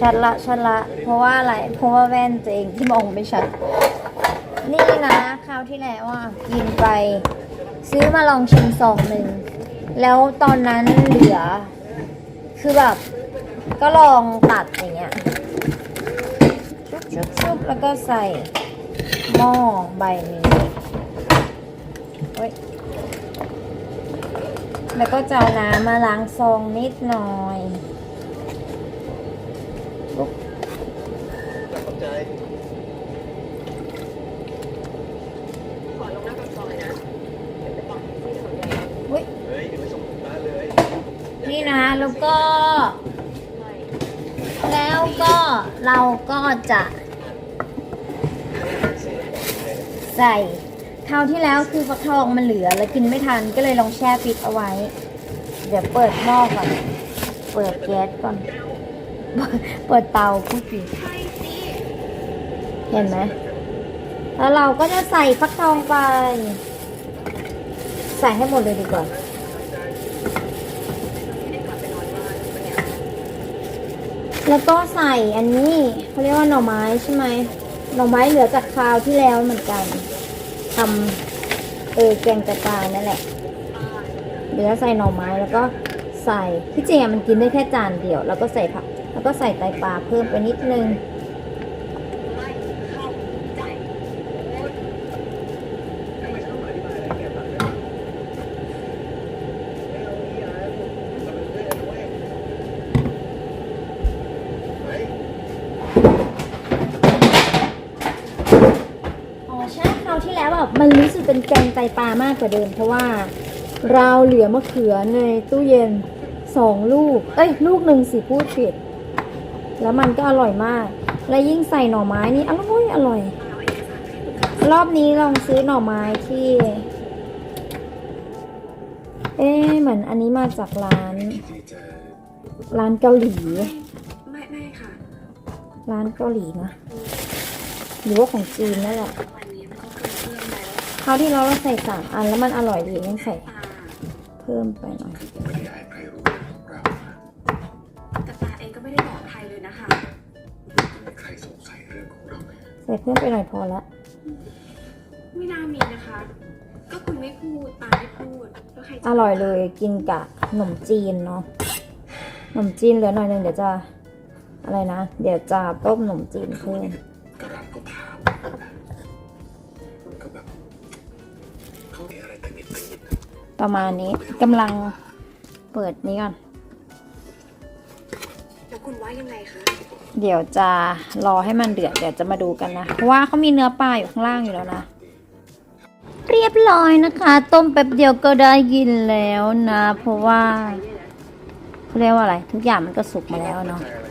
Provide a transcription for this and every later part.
ชัดละชัดละ เพราะว่าอะไรเพราะว่าแว่นตัวเองที่มองไม่ชัด นี่นะคราวที่แล้วอะกินไป ซื้อมาลองชิมซองหนึ่ง แล้วตอนนั้นเหลือ คือแบบ ก็ลองตัดอย่างเงี้ยชุบชุบชุบแล้วก็ใส่หม้อใบนี้เฮ้ยแล้วก็จะเอาน้ำมาล้างซองนิดหน่อยปุ๊บ ขอบใจขอลงหน้าปากซอยนะ เดี๋ยวไปต่อที่ถนนใหญ่อุ๊ยเฮ้ยเดี๋ยวไปส่งถึงบ้านเลยนี่นะแล้วก็ ไม่แล้วก็เราก็จะใส่คราวที่แล้วคือฟักทองมันเหลือแล้วกินไม่ทันก็เลยลองแช่ฟิตเอาไว้ เดี๋ยวเปิดหม้อก่อน เปิดแก๊สก่อน เปิดเตาพูดผิดใช่สิ เห็นไหมแล้วเราก็จะใส่ฟักทองไป ใส่ให้หมดเลยดีกว่าแล้วก็ใส่อันนี้เขาเรียกว่าหน่อไม้ใช่ไหมหน่อไม้เหลือจากคราวที่แล้วเหมือนกันทำเออแกงกระตายนั่นแหละเหลือใส่หน่อไม้แล้วก็ใส่ที่จริงอะมันกินได้แค่จานเดียว แล้วก็ใส่ผักแล้วก็ใส่ไตปลาเพิ่มไปนิดนึง ไม่เข้าใจ ทำไมฉันต้องมาอธิบายอะไรแกฟังด้วยไม่เอาอีอาร์เราเป็นเพื่อนกันเว้ยเฮ้ย อ๋อใช่คราวที่แล้วแบบมันรู้สึกเป็นแกงไตปลามากกว่าเดิม เพราะว่าเราเหลือมะเขือในตู้เย็นสองลูก เอ้ย ลูกหนึ่งสิพูดผิด แล้วมันก็อร่อยมาก และยิ่งใส่หน่อไม้นี่อร่อยอร่อยเอาเอกสารให้ลูกค้ารอบนี้ลองซื้อหน่อไม้ที่ เอ๊ะเหมือนอันนี้มาจากร้านที่จะร้านเกาหลี ไม่ไม่ค่ะ ร้านเกาหลีนะ หรือว่าของจีนนั่นแหละวันนี้มันก็เกินเครื่องแล้วคราวที่เราเราใส่สามอันแล้วมันอร่อยดียังใส่ตาเพิ่มไปหน่อยผมไม่ได้อยากให้ใครรู้เรื่องของเรานะแต่ตาเองก็ไม่ได้บอกใครเลยนะคะจะมีใครสงสัยเรื่องของเราไหมใส่เพิ่มไปหน่อยพอละไม่น่ามีนะคะ ก็คุณไม่พูดตาไม่พูดแล้วใครจะอร่อยเลยกินกับขนมจีนเนาะขนมจีนเหลือหน่อยหนึงเดี๋ยวจะอะไรนะ เดี๋ยวจะต้มขนมจีนคือเพิ่วันมนี้ กระรันก็ถามนะก็แบบเขามีอะไรตังหงิดตังหงิดนะประมาณนี้กำลังเปิดนี้ก่อน แล้วคุณว่ายังไงคะเดี๋ยวจะรอให้มันเดือดเดี๋ยวจะมาดูกันนะ เพราะว่าเขามีเนื้อปลาอยู่ข้างล่างอยู่แล้วนะ เรียบร้อยนะคะ ต้มแป๊บเดียวก็ได้กินแล้วนะ เพราะว่าเขาเรียกว่าอะไร ทุกอย่างมันก็สุกมาแล้วเนาะใจ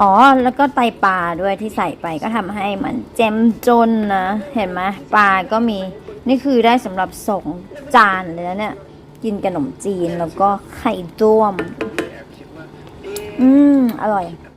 อ๋อ แล้วก็ไตปลาด้วยที่ใส่ไปก็ทำให้มันเจ้มจนนะ เห็นไหมปลาก็มี นี่คือได้สำหรับสองจานเลยนะเนี่ย กินขนมจีนแล้วก็ไข่ต้วม อืม อร่อย